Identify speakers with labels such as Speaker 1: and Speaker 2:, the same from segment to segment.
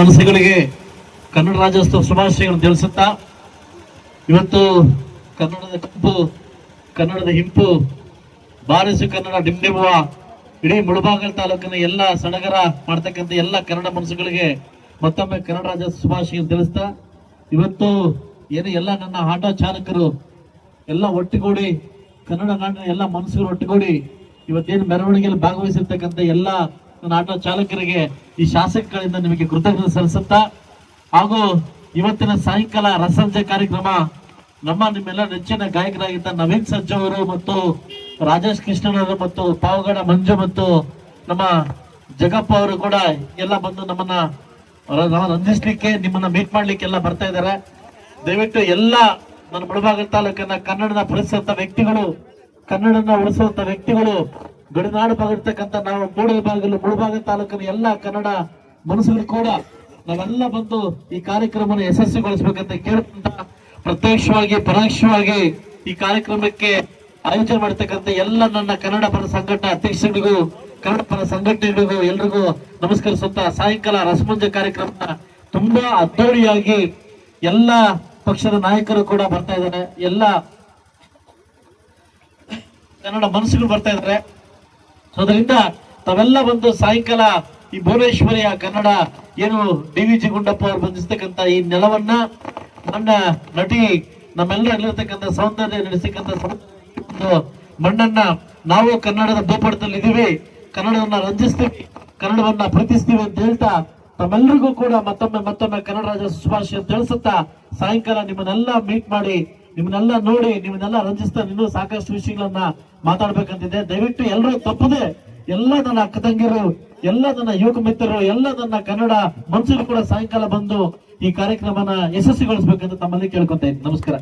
Speaker 1: ಮನಸ್ಸುಗಳಿಗೆ ಕನ್ನಡ ರಾಜ್ಯೋತ್ಸವ ಶುಭಾಶಯಗಳನ್ನು ತಿಳಿಸುತ್ತಾ, ಇವತ್ತು ಕನ್ನಡದ ಕಂಪು ಕನ್ನಡದ ಹಿಂಪು, ಬಾರಿಸು ಕನ್ನಡ ಡಿಂಡಿಮುವ ಇಡೀ ಮುಳಬಾಗಲ್ ತಾಲೂಕಿನ ಎಲ್ಲ ಸಡಗರ ಮಾಡ್ತಕ್ಕಂಥ ಎಲ್ಲ ಕನ್ನಡ ಮನಸ್ಸುಗಳಿಗೆ ಮತ್ತೊಮ್ಮೆ ಕನ್ನಡ ರಾಜ್ಯೋತ್ಸವ ಶುಭಾಶಯ ತಿಳಿಸ್ತಾ ಇವತ್ತು ಏನು ಎಲ್ಲ ನನ್ನ ಆಟೋ ಚಾಲಕರು ಎಲ್ಲ ಒಟ್ಟುಗೂಡಿ, ಕನ್ನಡ ನಾಡಿನ ಎಲ್ಲ ಮನಸ್ಸುಗಳು ಒಟ್ಟುಗೂಡಿ, ಇವತ್ತೇನು ಮೆರವಣಿಗೆಯಲ್ಲಿ ಭಾಗವಹಿಸಿರ್ತಕ್ಕಂಥ ಎಲ್ಲ ನನ್ನ ಆಟೋ ಚಾಲಕರಿಗೆ ಈ ಶಾಸಕಗಳಿಂದ ನಿಮಗೆ ಕೃತಜ್ಞತೆ ಸಲ್ಲಿಸುತ್ತಾ ಹಾಗೂ ಇವತ್ತಿನ ಸಾಯಂಕಾಲ ರಸಂಜೆ ಕಾರ್ಯಕ್ರಮ ನಮ್ಮ ನಿಮ್ಮೆಲ್ಲ ನೆಚ್ಚಿನ ಗಾಯಕರಾಗಿದ್ದ ನವೀನ್ ಸಜ್ಜು ಮತ್ತು ರಾಜೇಶ್ ಕೃಷ್ಣನವರು ಮತ್ತು ಪಾವಗಡ ಮಂಜು ಮತ್ತು ನಮ್ಮ ಜಗಪ್ಪ ಅವರು ಕೂಡ ಎಲ್ಲ ಬಂದು ನಮ್ಮನ್ನ ರಂಜಿಸ್ಲಿಕ್ಕೆ, ನಿಮ್ಮನ್ನ ಮೀಟ್ ಮಾಡ್ಲಿಕ್ಕೆ ಎಲ್ಲ ಬರ್ತಾ ಇದ್ದಾರೆ. ದಯವಿಟ್ಟು ಎಲ್ಲ ನನ್ನ ಮುಳಬಾಗಲ್ ತಾಲೂಕಿನ ಕನ್ನಡದ ಪರಿಸರದ ವ್ಯಕ್ತಿಗಳು, ಕನ್ನಡನ ಉಳಿಸುವಂತ ವ್ಯಕ್ತಿಗಳು ಗಡಿನಾಡು ಭಾಗಿರ್ತಕ್ಕಂಥ ನಾವು ಮೂಡ ಭಾಗದಲ್ಲಿ ಮುಳುಭಾಗ ತಾಲೂಕಿನ ಎಲ್ಲ ಕನ್ನಡ ಮನಸ್ಸುಗಳು ಕೂಡ ನಾವೆಲ್ಲ ಬಂದು ಈ ಕಾರ್ಯಕ್ರಮವನ್ನು ಯಶಸ್ವಿಗೊಳಿಸಬೇಕಂತ ಕೇಳ್ಕೊಂತ ಪ್ರತ್ಯಕ್ಷವಾಗಿ, ಪರೋಕ್ಷವಾಗಿ ಈ ಕಾರ್ಯಕ್ರಮಕ್ಕೆ ಆಯೋಜನೆ ಮಾಡ್ತಕ್ಕಂಥ ಎಲ್ಲ ನನ್ನ ಕನ್ನಡ ಪರ ಸಂಘಟನೆ ಅಧ್ಯಕ್ಷರಿಗೂ, ಕನ್ನಡ ಪರ ಸಂಘಟನೆಗಳಿಗೂ ಎಲ್ರಿಗೂ ನಮಸ್ಕರಿಸುತ್ತ ಸಾಯಂಕಾಲ ರಸಮಂಜ ಕಾರ್ಯಕ್ರಮ ತುಂಬಾ ಅದ್ದೂರಿಯಾಗಿ ಎಲ್ಲ ಪಕ್ಷದ ನಾಯಕರು ಕೂಡ ಬರ್ತಾ ಇದ್ದಾರೆ. ಎಲ್ಲ ಕನ್ನಡ ಮನಸ್ಸುಗಳು ಬರ್ತಾ ಇದ್ದಾರೆ. ಅದರಿಂದ ತಾವೆಲ್ಲ ಬಂದು ಸಾಯಂಕಾಲ ಈ ಭುವನೇಶ್ವರಿಯ ಕನ್ನಡ ಏನು ಡಿ ವಿ ಜಿ ಗುಂಡಪ್ಪ ಅವರು ಬಂಧಿಸ್ತಕ್ಕಂಥ ಈ ನೆಲವನ್ನ ನನ್ನ ನಟಿ ನಮ್ಮೆಲ್ಲರಲ್ಲಿರ್ತಕ್ಕಂಥ ಸೌಂದರ್ಯ ನಡೆಸತಕ್ಕಂಥ ಮಣ್ಣನ್ನ ನಾವು ಕನ್ನಡದ ಭೂಪಟದಲ್ಲಿ ಇದೀವಿ ಕನ್ನಡವನ್ನ ರಂಜಿಸ್ತೀವಿ. ಕನ್ನಡವನ್ನ ಪ್ರೀತಿಸ್ತೀವಿ ಅಂತ ಹೇಳ್ತಾ ತಮ್ಮೆಲ್ಲರಿಗೂ ಕೂಡ ಮತ್ತೊಮ್ಮೆ ಮತ್ತೊಮ್ಮೆ ಕನ್ನಡ ರಾಜ್ಯ ಶುಭಾಶಯ ತಿಳಿಸುತ್ತಾ ಸಾಯಂಕಾಲ ನಿಮ್ಮನ್ನೆಲ್ಲ ಮೀಟ್ ಮಾಡಿ ನಿಮ್ಮನ್ನೆಲ್ಲ ನೋಡಿ ನಿಮ್ಮನ್ನೆಲ್ಲ ರಂಜಿಸ್ತಾ ಇನ್ನೂ ಸಾಕಷ್ಟು ವಿಷಯಗಳನ್ನ ಮಾತಾಡ್ಬೇಕಂತಿದೆ ದಯವಿಟ್ಟು ಎಲ್ಲರೂ ತಪ್ಪದೆ ಎಲ್ಲ ನನ್ನ ಅಕ್ಕ ತಂಗಿರು ಎಲ್ಲ ನನ್ನ ಯುವಕ ಮಿತ್ರರು ಎಲ್ಲ ನನ್ನ ಕನ್ನಡ ಮನುಷ್ಯರು ಕೂಡ ಸಾಯಂಕಾಲ ಬಂದು ಈ ಕಾರ್ಯಕ್ರಮನ ಯಶಸ್ವಿಗೊಳಿಸಬೇಕಂತ ತಮ್ಮಲ್ಲಿ ಕೇಳ್ಕೊತಾ ಇದ್ದೀನಿ ನಮಸ್ಕಾರ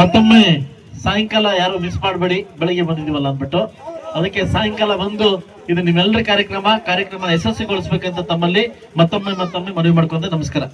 Speaker 1: ಮತ್ತೊಮ್ಮೆ ಸಾಯಂಕಾಲ ಯಾರು ಮಿಸ್ ಮಾಡಬೇಡಿ, ಬೆಳಿಗ್ಗೆ ಬಂದಿದೀವಲ್ಲ ಅಂದ್ಬಿಟ್ಟು. ಅದಕ್ಕೆ ಸಾಯಂಕಾಲ ಬಂದು ಇದು ನಿಮ್ಮೆಲ್ಲರ ಕಾರ್ಯಕ್ರಮ ಕಾರ್ಯಕ್ರಮ ಯಶಸ್ವಿಗೊಳಿಸ್ಬೇಕಂತ ತಮ್ಮಲ್ಲಿ ಮತ್ತೊಮ್ಮೆ ಮತ್ತೊಮ್ಮೆ ಮನವಿ ಮಾಡ್ಕೊಂತ ನಮಸ್ಕಾರ.